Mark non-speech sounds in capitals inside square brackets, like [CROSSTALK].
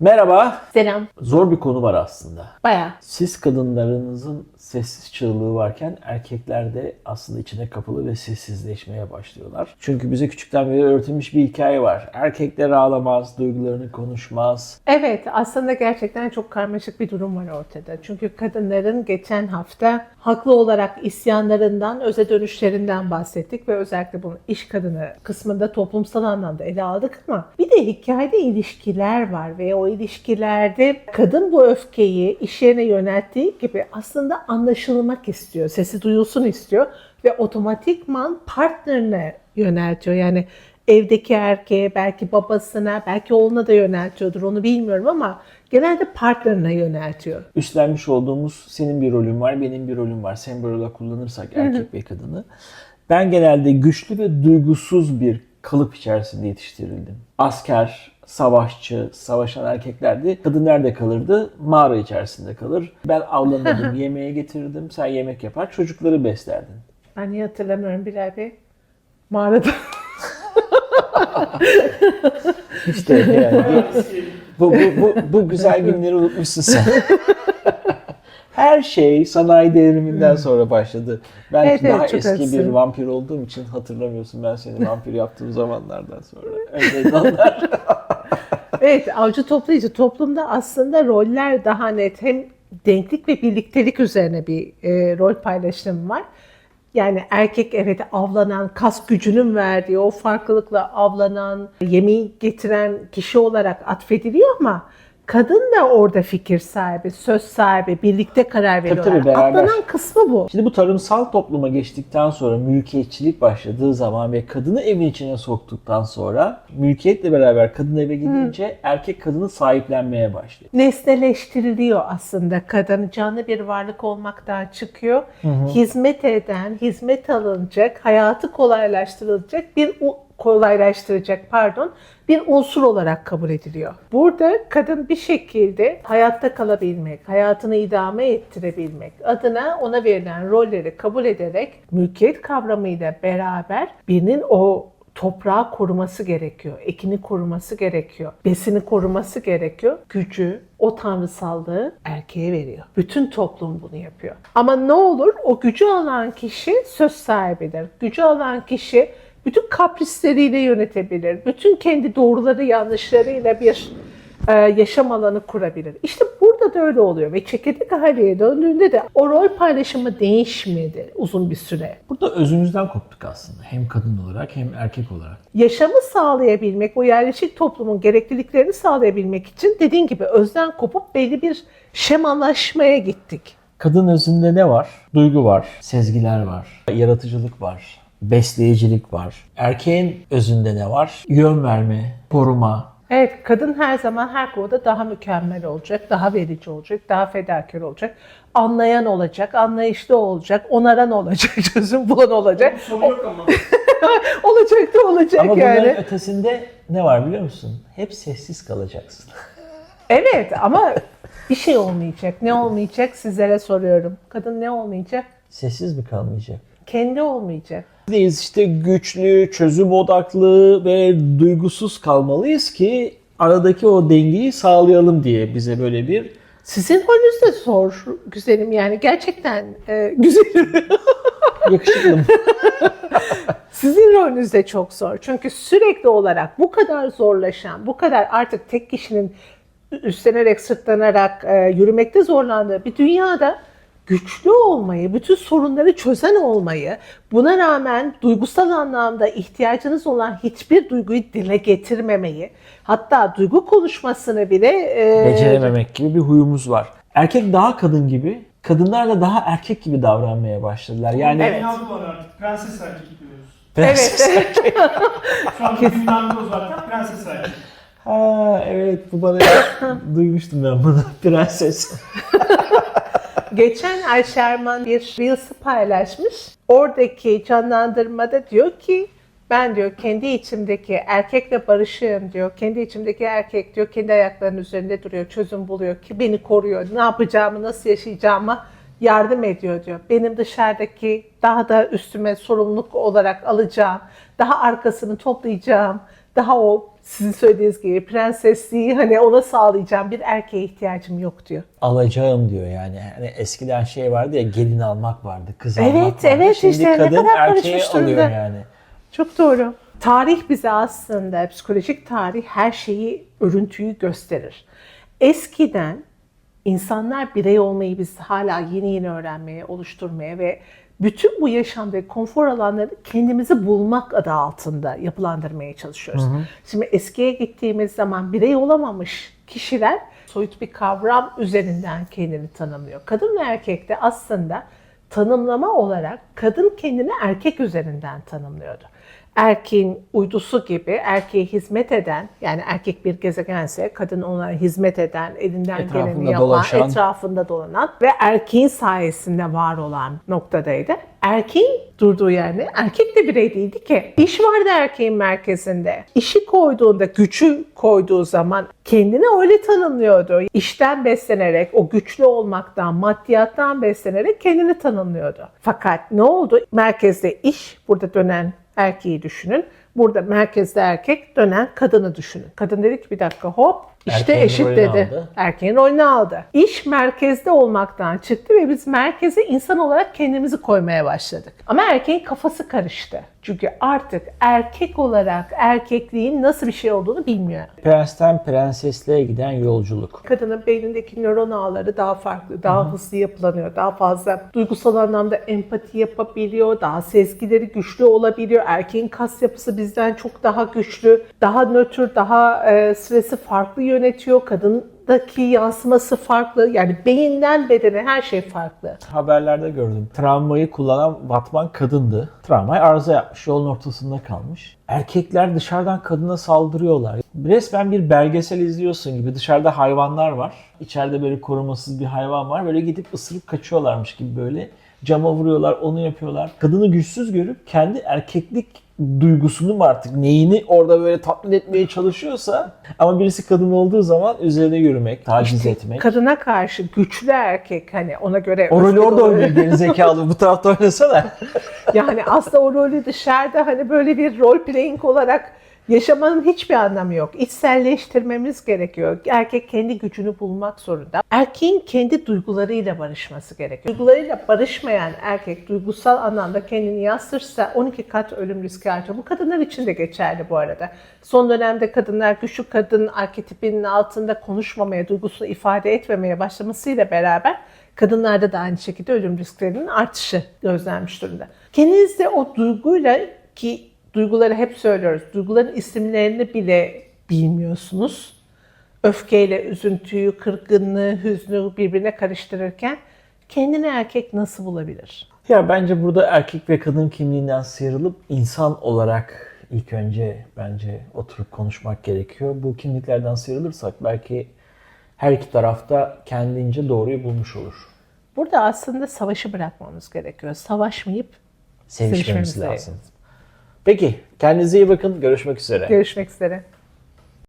Merhaba. Selam. Zor bir konu var aslında. Baya. Siz kadınlarınızın sessiz çığlığı varken erkekler de aslında içine kapalı ve sessizleşmeye başlıyorlar. Çünkü bize küçükten beri öğretilmiş bir hikaye var. Erkekler ağlamaz, duygularını konuşmaz. Evet aslında gerçekten çok karmaşık bir durum var ortada. Çünkü kadınların geçen hafta haklı olarak isyanlarından, öze dönüşlerinden bahsettik ve özellikle bunu iş kadını kısmında toplumsal anlamda ele aldık ama bir de hikayede ilişkiler var ve o ilişkilerde kadın bu öfkeyi iş yerine yönelttiği gibi aslında anlaşılmak istiyor, sesi duyulsun istiyor ve otomatikman partnerine yöneltiyor. Yani evdeki erkeğe, belki babasına, belki oğluna da yöneltiyordur onu bilmiyorum ama genelde partnerine yöneltiyor. Üstlenmiş olduğumuz senin bir rolün var, benim bir rolüm var. Sembol olarak kullanırsak erkek ve kadını. Ben genelde güçlü ve duygusuz bir kalıp içerisinde yetiştirildim. Asker, savaşçı, savaşan erkeklerdi. Kadın nerede kalırdı? Mağara içerisinde kalır. Ben avlanırdım, [LAUGHS] yemeğe getirirdim. Sen yemek yapar, çocukları beslerdin. Ben niye hatırlamıyorum Bilal Bey? Mağarada. İşte yani bu, bu, bu, bu güzel günleri unutmuşsun sen. [LAUGHS] Her şey sanayi devriminden sonra başladı. Belki Evet, evet, daha çok eski bir haklısın. vampir olduğum için hatırlamıyorsun ben seni vampir yaptığım zamanlardan sonra. [LAUGHS] Öyle [LAUGHS] evet avcı toplayıcı toplumda aslında roller daha net. Hem denklik ve birliktelik üzerine bir e, rol paylaşımı var. Yani erkek evet avlanan, kas gücünün verdiği o farklılıkla avlanan, yemeği getiren kişi olarak atfediliyor ama kadın da orada fikir sahibi, söz sahibi, birlikte karar veriyorlar. tabii, beraber. Atlanan kısmı bu. Şimdi bu tarımsal topluma geçtikten sonra mülkiyetçilik başladığı zaman ve kadını evin içine soktuktan sonra mülkiyetle beraber kadın eve gidince erkek kadını sahiplenmeye başlıyor. nesneleştiriliyor aslında kadın canlı bir varlık olmaktan çıkıyor. Hizmet eden, hizmet alınacak, hayatı kolaylaştırılacak bir kolaylaştıracak pardon bir unsur olarak kabul ediliyor. Burada kadın bir şekilde hayatta kalabilmek, hayatını idame ettirebilmek adına ona verilen rolleri kabul ederek mülkiyet kavramıyla beraber birinin o toprağı koruması gerekiyor. Ekini koruması gerekiyor. Besini koruması gerekiyor. Gücü, o tanrısallığı erkeğe veriyor. Bütün toplum bunu yapıyor. Ama ne olur o gücü alan kişi söz sahibidir. Gücü alan kişi bütün kaprisleriyle yönetebilir. Bütün kendi doğruları yanlışlarıyla bir e, yaşam alanı kurabilir. İşte burada da öyle oluyor ve çekirdek aileye döndüğünde de o rol paylaşımı değişmedi uzun bir süre. Burada özümüzden koptuk aslında. Hem kadın olarak hem erkek olarak. yaşamı sağlayabilmek, o yerleşik toplumun gerekliliklerini sağlayabilmek için dediğin gibi özden kopup belli bir şemalaşmaya gittik. Kadın özünde ne var? Duygu var, sezgiler var, yaratıcılık var, besleyicilik var. Erkeğin özünde ne var? Yön verme, koruma. Evet, kadın her zaman her konuda daha mükemmel olacak, daha verici olacak, daha fedakar olacak, anlayan olacak, anlayışlı olacak, onaran olacak, [LAUGHS] çözüm bulan olacak. Sonu yok ama. [LAUGHS] olacak da olacak Ama bunların yani. ötesinde ne var biliyor musun? Hep sessiz kalacaksın. Evet ama bir şey olmayacak. Ne olmayacak sizlere soruyorum. Kadın ne olmayacak? Sessiz mi kalmayacak? Kendi olmayacak. Biz işte güçlü, çözüm odaklı ve duygusuz kalmalıyız ki aradaki o dengeyi sağlayalım diye bize böyle bir Sizin rolünüz de zor güzelim yani gerçekten e, güzelim. [LAUGHS] yakışıklı [LAUGHS] Sizin rolünüz de çok zor. Çünkü sürekli olarak bu kadar zorlaşan, bu kadar artık tek kişinin üstlenerek, sırtlanarak e, yürümekte zorlandığı bir dünyada güçlü olmayı, bütün sorunları çözen olmayı, buna rağmen duygusal anlamda ihtiyacınız olan hiçbir duyguyu dile getirmemeyi, hatta duygu konuşmasını bile e, becerememek gibi bir huyumuz var. Erkek daha kadın gibi, kadınlar da daha erkek gibi davranmaya başladılar. Yani Evet. Dünya bu var artık. Prenses erkek diyoruz. Evet. Şu anda dünyamda o zaten prenses erkek. Ha evet bu bana [COUGHS] duymuştum ben bunu [LAUGHS] prenses. [LAUGHS] Geçen Ay Şerman bir Reels'ı paylaşmış. Oradaki canlandırmada diyor ki ben diyor kendi içimdeki erkekle barışığım diyor. Kendi içimdeki erkek diyor kendi ayaklarının üzerinde duruyor, çözüm buluyor ki beni koruyor. Ne yapacağımı, nasıl yaşayacağımı yardım ediyor diyor. Benim dışarıdaki daha da üstüme sorumluluk olarak alacağım, daha arkasını toplayacağım, daha o sizin söylediğiniz gibi prensesliği hani ona sağlayacağım bir erkeğe ihtiyacım yok diyor. alacağım diyor yani. Hani eskiden şey vardı ya gelin almak vardı, kız Evet, almak vardı. evet, Şimdi işte ne kadın kadar erkeğe karışmış alıyor durumda. yani. Çok doğru. Tarih bize aslında, psikolojik tarih her şeyi, örüntüyü gösterir. Eskiden insanlar birey olmayı biz hala yeni yeni öğrenmeye, oluşturmaya ve bütün bu yaşamda konfor alanları kendimizi bulmak adı altında yapılandırmaya çalışıyoruz. Şimdi eskiye gittiğimiz zaman birey olamamış kişiler soyut bir kavram üzerinden kendini tanımlıyor. Kadın ve erkek de aslında tanımlama olarak kadın kendini erkek üzerinden tanımlıyordu. Erkeğin uydusu gibi erkeğe hizmet eden yani erkek bir gezegense kadın ona hizmet eden, elinden Etrafında geleni yapan, dolaşan. etrafında dolanan ve erkeğin sayesinde var olan noktadaydı. Erkeğin durduğu yerde erkek de birey değildi ki. İş vardı erkeğin merkezinde. İşi koyduğunda, gücü koyduğu zaman kendini öyle tanımlıyordu. İşten beslenerek, o güçlü olmaktan, maddiyattan beslenerek kendini tanımlıyordu. Fakat ne oldu? Merkezde iş, burada dönen erkeği düşünün. Burada merkezde erkek, dönen kadını düşünün. Kadın dedi ki bir dakika hop, işte Erkeğin eşit rolünü dedi. aldı. Erkeğin rolünü aldı. İş merkezde olmaktan çıktı ve biz merkeze insan olarak kendimizi koymaya başladık. Ama erkeğin kafası karıştı. Çünkü artık erkek olarak erkekliğin nasıl bir şey olduğunu bilmiyor. Prensten prensesliğe giden yolculuk. Kadının beynindeki nöron ağları daha farklı, daha hızlı yapılanıyor. Daha fazla duygusal anlamda empati yapabiliyor, daha sezgileri güçlü olabiliyor. Erkeğin kas yapısı bizden çok daha güçlü, daha nötr, daha e, stresi farklı yönetiyor. Kadındaki yansıması farklı. Yani beyinden bedene her şey farklı. Haberlerde gördüm. Travmayı kullanan Batman kadındı. Travmayı arıza yapmış. Yolun ortasında kalmış. Erkekler dışarıdan kadına saldırıyorlar. Resmen bir belgesel izliyorsun gibi. Dışarıda hayvanlar var. İçeride böyle korumasız bir hayvan var. Böyle gidip ısırıp kaçıyorlarmış gibi böyle. Cama vuruyorlar, onu yapıyorlar. Kadını güçsüz görüp kendi erkeklik duygusunu mu artık neyini orada böyle tatmin etmeye çalışıyorsa ama birisi kadın olduğu zaman üzerine yürümek, taciz etmek. Kadına karşı güçlü erkek hani ona göre... O rolü orada oynuyor gerizekalı. Bu tarafta oynasana. [LAUGHS] Yani aslında o rolü dışarıda hani böyle bir role playing olarak yaşamanın hiçbir anlamı yok. İçselleştirmemiz gerekiyor. Erkek kendi gücünü bulmak zorunda. Erkeğin kendi duygularıyla barışması gerekiyor. Duygularıyla barışmayan erkek duygusal anlamda kendini yansırsa 12 kat ölüm riski artıyor. Bu kadınlar için de geçerli bu arada. Son dönemde kadınlar güçlü kadın arketipinin altında konuşmamaya, duygusunu ifade etmemeye başlamasıyla beraber kadınlarda da aynı şekilde ölüm risklerinin artışı gözlenmiş durumda. Kendinizde o duyguyla ki duyguları hep söylüyoruz. Duyguların isimlerini bile bilmiyorsunuz. Öfkeyle üzüntüyü, kırgınlığı, hüznü birbirine karıştırırken kendini erkek nasıl bulabilir? Ya bence burada erkek ve kadın kimliğinden sıyrılıp insan olarak ilk önce bence oturup konuşmak gerekiyor. Bu kimliklerden sıyrılırsak belki her iki tarafta kendince doğruyu bulmuş olur. Burada aslında savaşı bırakmamız gerekiyor. Savaşmayıp Sevişmemiz Sevişmemiz lazım. Peki kendinize iyi bakın. Görüşmek üzere. görüşmek üzere.